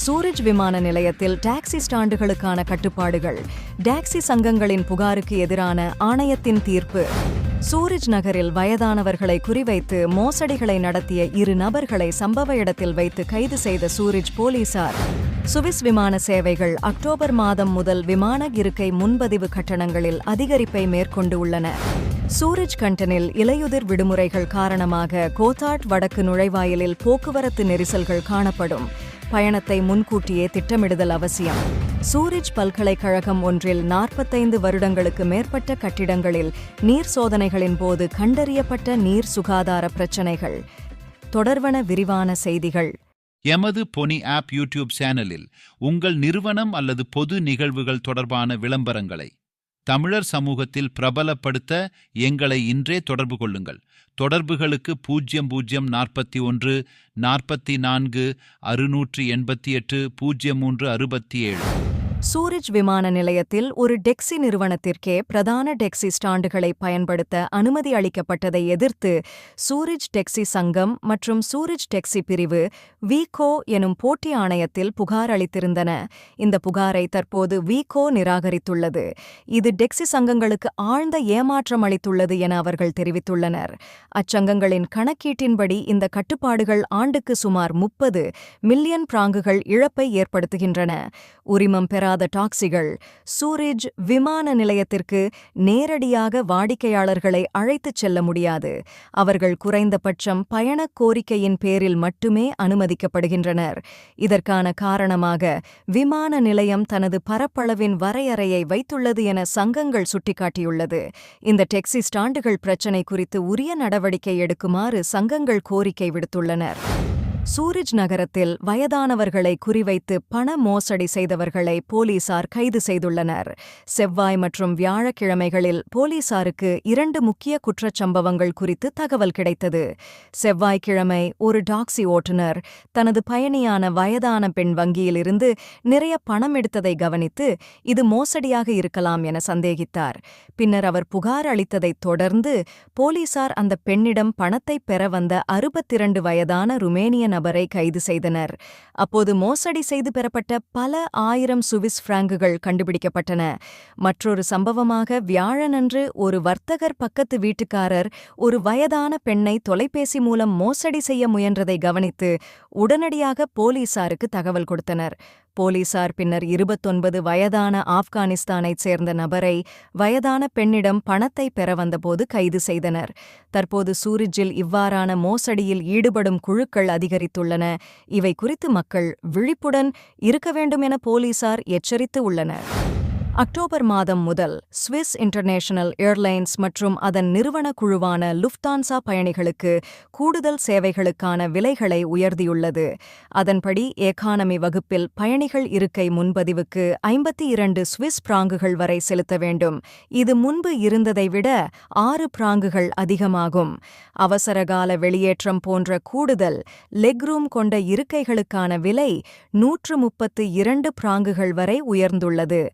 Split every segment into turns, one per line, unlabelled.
சூரஜ் விமான நிலையத்தில் டாக்ஸி ஸ்டாண்டுகளுக்கான கட்டுப்பாடுகள். டாக்ஸி சங்கங்களின் புகாருக்கு எதிரான ஆணையத்தின் தீர்ப்பு. சூரஜ் நகரில் வயதானவர்களை குறிவைத்து மோசடிகளை நடத்திய இரு நபர்களை சம்பவ இடத்தில் வைத்து கைது செய்த சூரஜ் போலீசார். சுவிஸ் விமான சேவைகள் அக்டோபர் மாதம் முதல் விமான இருக்கை முன்பதிவு கட்டணங்களில் அதிகரிப்பை மேற்கொண்டு உள்ளன. சூரஜ் கண்டனில் இலையுதிர் விடுமுறைகள் காரணமாக கோத்தாட் வடக்கு நுழைவாயிலில் போக்குவரத்து நெரிசல்கள் காணப்படும். பயணத்தை முன்கூட்டியே திட்டமிடுதல் அவசியம். சூரிஜ் பல்கலைக்கழகம் ஒன்றில் நாற்பத்தைந்து வருடங்களுக்கு மேற்பட்ட கட்டிடங்களில் நீர் சோதனைகளின் போது கண்டறியப்பட்ட நீர் சுகாதார பிரச்சினைகள். தொடர்வன விரிவான செய்திகள்.
எமது பொனி ஆப் யூடியூப் சேனலில் உங்கள் நிறுவனம் அல்லது பொது நிகழ்வுகள் தொடர்பான விளம்பரங்களை தமிழர் சமூகத்தில் பிரபலப்படுத்த எங்களை இன்றே தொடர்பு கொள்ளுங்கள். தொடர்புகளுக்கு பூஜ்ஜியம் பூஜ்ஜியம் நாற்பத்தி ஒன்று நாற்பத்தி நான்கு அறுநூற்றி எண்பத்தி எட்டு பூஜ்ஜியம் மூன்று அறுபத்தி ஏழு.
சூரிஜ் விமான நிலையத்தில் ஒரு டெக்ஸி நிறுவனத்திற்கே பிரதான டெக்ஸி ஸ்டாண்டுகளை பயன்படுத்த அனுமதி அளிக்கப்பட்டதை எதிர்த்து சூரிஜ் டெக்ஸி சங்கம் மற்றும் சூரிஜ் டெக்ஸி பிரிவு வீகோ எனும் போட்டி ஆணையத்தில் புகார் அளித்திருந்தன. இந்த புகாரை தற்போது வீகோ நிராகரித்துள்ளது. இது டெக்ஸி சங்கங்களுக்கு ஆழ்ந்த ஏமாற்றம் அளித்துள்ளது என அவர்கள் தெரிவித்துள்ளனர். அச்சங்கங்களின் கணக்கீட்டின்படி இந்த கட்டுப்பாடுகள் ஆண்டுக்கு சுமார் முப்பது மில்லியன் பிராங்குகள் இழப்பை ஏற்படுத்துகின்றன. உரிமம் பெறா இல்லாத டாக்ஸிகள் சூரிஜ் விமான நிலையத்திற்கு நேரடியாக வாடிக்கையாளர்களை அழைத்துச் செல்ல முடியாது. அவர்கள் குறைந்தபட்சம் பயணக் கோரிக்கையின் பேரில் மட்டுமே அனுமதிக்கப்படுகின்றனர். இதற்கான காரணமாக விமான நிலையம் தனது பரப்பளவின் வரையறையை வைத்துள்ளது என சங்கங்கள் சுட்டிக்காட்டியுள்ளது. இந்த டெக்ஸி ஸ்டாண்டுகள் பிரச்சினை குறித்து உரிய நடவடிக்கை எடுக்குமாறு சங்கங்கள் கோரிக்கை விடுத்துள்ளனர். சூரிஜ் நகரத்தில் வயதானவர்களை குறிவைத்து பண மோசடி செய்தவர்களை போலீசார் கைது செய்துள்ளனர். செவ்வாய் மற்றும் வியாழக்கிழமைகளில் போலீசாருக்கு இரண்டு முக்கிய குற்றச்சம்பவங்கள் குறித்து தகவல் கிடைத்தது. செவ்வாய்க்கிழமை ஒரு டாக்ஸி ஓட்டுநர் தனது பயணியான வயதான பெண் வங்கியிலிருந்து நிறைய பணம் எடுத்ததை கவனித்து இது மோசடியாக இருக்கலாம் என சந்தேகித்தார். பின்னர் அவர் புகார் அளித்ததைத் தொடர்ந்து போலீசார் அந்த பெண்ணிடம் பணத்தை பெற வந்த அறுபத்திரண்டு வயதான ருமேனியன் நபரை கைது செய்தனர். அப்போது மோசடி செய்து பெறப்பட்ட பல ஆயிரம் சுவிஸ் பிராங்குகள் கண்டுபிடிக்கப்பட்டன. மற்றொரு சம்பவமாக வியாழனன்று ஒரு வர்த்தகர் பக்கத்து வீட்டுக்காரர் ஒரு வயதான பெண்ணை தொலைபேசி மூலம் மோசடி செய்ய முயன்றதை கவனித்து உடனடியாக போலீசாருக்கு தகவல் கொடுத்தனர். போலீசார் பின்னர் இருபத்தொன்பது வயதான ஆப்கானிஸ்தானைச் சேர்ந்த நபரை வயதான பெண்ணிடம் பணத்தை பெற வந்தபோது கைது செய்தனர். தற்போது சூரிஜில் இவ்வாறான மோசடியில் ஈடுபடும் குழுக்கள் அதிகரித்துள்ளன. இவை குறித்து மக்கள் விழிப்புடன் இருக்க வேண்டும் என போலீசார் எச்சரித்து உள்ளனர். அக்டோபர் மாதம் முதல் சுவிஸ் இன்டர்நேஷனல் ஏர்லைன்ஸ் மற்றும் அதன் நிறுவன குழுவான லுஃப்தான்சா பயணிகளுக்கு கூடுதல் சேவைகளுக்கான விலைகளை உயர்த்தியுள்ளது. அதன்படி ஏகானமி வகுப்பில் பயணிகள் இருக்கை முன்பதிவுக்கு ஐம்பத்தி இரண்டு சுவிஸ் பிராங்குகள் வரை செலுத்த வேண்டும். இது முன்பு இருந்ததை விட ஆறு பிராங்குகள் அதிகமாகும். அவசரகால வெளியேற்றம் போன்ற கூடுதல் லெக்ரூம் கொண்ட இருக்கைகளுக்கான விலை நூற்று முப்பத்து இரண்டு பிராங்குகள் வரை உயர்ந்துள்ளது.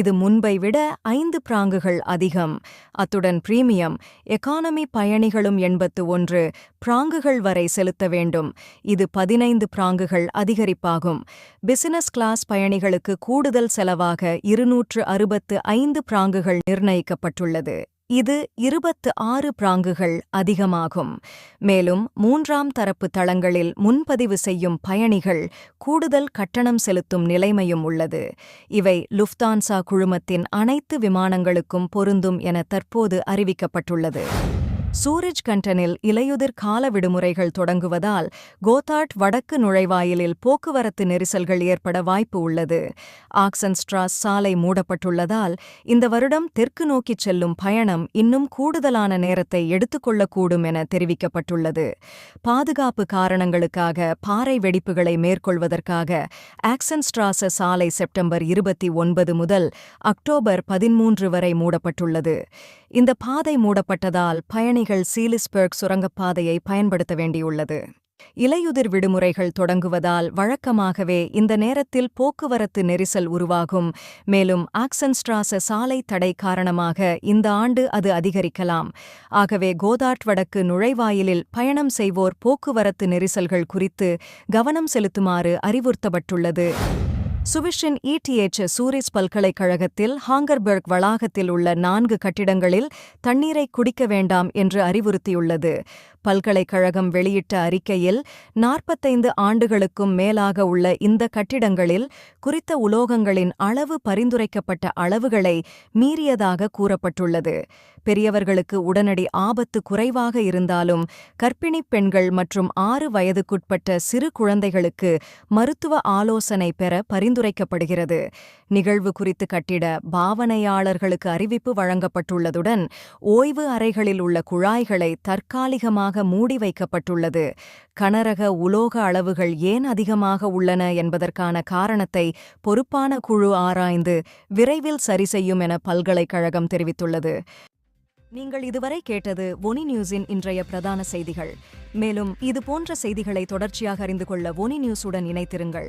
இது முன்பை விட ஐந்து பிராங்குகள் அதிகம். அத்துடன் பிரீமியம் எக்கானமி பயணிகளும் எண்பத்து ஒன்று பிராங்குகள் வரை செலுத்த வேண்டும். இது பதினைந்து பிராங்குகள் அதிகரிப்பாகும். பிசினஸ் கிளாஸ் பயணிகளுக்கு கூடுதல் செலவாக இருநூற்று அறுபத்து ஐந்து பிராங்குகள் நிர்ணயிக்கப்பட்டுள்ளது. இது இருபத்து ஆறு பிராங்குகள் அதிகமாகும். மேலும் மூன்றாம் தரப்பு தளங்களில் முன்பதிவு செய்யும் பயணிகள் கூடுதல் கட்டணம் செலுத்தும் நிலைமையும் உள்ளது. இவை லுஃப்தான்சா குழுமத்தின் அனைத்து விமானங்களுக்கும் பொருந்தும் என தற்போது அறிவிக்கப்பட்டுள்ளது. சூரஜ் கண்டனில் இலையுதிர் கால விடுமுறைகள் தொடங்குவதால் கோத்தாட் வடக்கு நுழைவாயிலில் போக்குவரத்து நெரிசல்கள் ஏற்பட வாய்ப்பு உள்ளது. ஆக்சன் ஸ்ட்ராஸ் சாலை மூடப்பட்டுள்ளதால் இந்த வருடம் தெற்கு நோக்கிச் செல்லும் பயணம் இன்னும் கூடுதலான நேரத்தை எடுத்துக்கொள்ளக்கூடும் என தெரிவிக்கப்பட்டுள்ளது. பாதுகாப்பு காரணங்களுக்காக பாறை வெடிப்புகளை மேற்கொள்வதற்காக ஆக்சன்ஸ்ட்ராச சாலை செப்டம்பர் இருபத்தி ஒன்பது முதல் அக்டோபர் பதிமூன்று வரை மூடப்பட்டுள்ளது. இந்த பாதை மூடப்பட்டதால் பயணிகள் சீலிஸ்பர்க் சுரங்கப்பாதையை பயன்படுத்த வேண்டியுள்ளது. இலையுதிர் விடுமுறைகள் தொடங்குவதால் வழக்கமாகவே இந்த நேரத்தில் போக்குவரத்து நெரிசல் உருவாகும். மேலும் ஆக்சன்ஸ்ட்ராச சாலை தடை காரணமாக இந்த ஆண்டு அது அதிகரிக்கலாம். ஆகவே கோதாட் வடக்கு நுழைவாயிலில் பயணம் செய்வோர் போக்குவரத்து நெரிசல்கள் குறித்து கவனம் செலுத்துமாறு அறிவுறுத்தப்பட்டுள்ளது. சுவிஷின் இடிஎச் சூரிஸ் பல்கலைக்கழகத்தில் ஹாங்கர்பர்க் வளாகத்தில் உள்ள நான்கு கட்டிடங்களில் தண்ணீரை குடிக்க வேண்டாம் என்று அறிவுறுத்தியுள்ளது. பல்கலைக்கழகம் வெளியிட்ட அறிக்கையில் நாற்பத்தைந்து ஆண்டுகளுக்கும் மேலாக உள்ள இந்த கட்டிடங்களில் குறித்த உலோகங்களின் அளவு பரிந்துரைக்கப்பட்ட அளவுகளை மீறியதாக கூறப்பட்டுள்ளது. பெரியவர்களுக்கு உடனடி ஆபத்து குறைவாக இருந்தாலும் கர்ப்பிணிப் பெண்கள் மற்றும் ஆறு வயதுக்குட்பட்ட சிறு குழந்தைகளுக்கு மருத்துவ ஆலோசனை பெற பரிந்துரைக்கப்படுகிறது. நிகழ்வு குறித்து கட்டிட பாவனையாளர்களுக்கு அறிவிப்பு வழங்கப்பட்டுள்ளதுடன் ஓய்வு அறைகளில் உள்ள குழாய்களை தற்காலிகமாக மூடி வைக்கப்பட்டுள்ளது. கனரக உலோக அளவுகள் ஏன் அதிகமாக உள்ளன என்பதற்கான காரணத்தை பொறுப்பான குழு ஆராய்ந்து விரைவில் சரி செய்யும் என பல்கலைக்கழகம் தெரிவித்துள்ளது. நீங்கள் இதுவரை கேட்டது ஒனி நியூஸின் இன்றைய பிரதான செய்திகள். மேலும் இது போன்ற செய்திகளை தொடர்ச்சியாக அறிந்து கொள்ள ஒனி நியூஸுடன் இணைத்திருங்கள்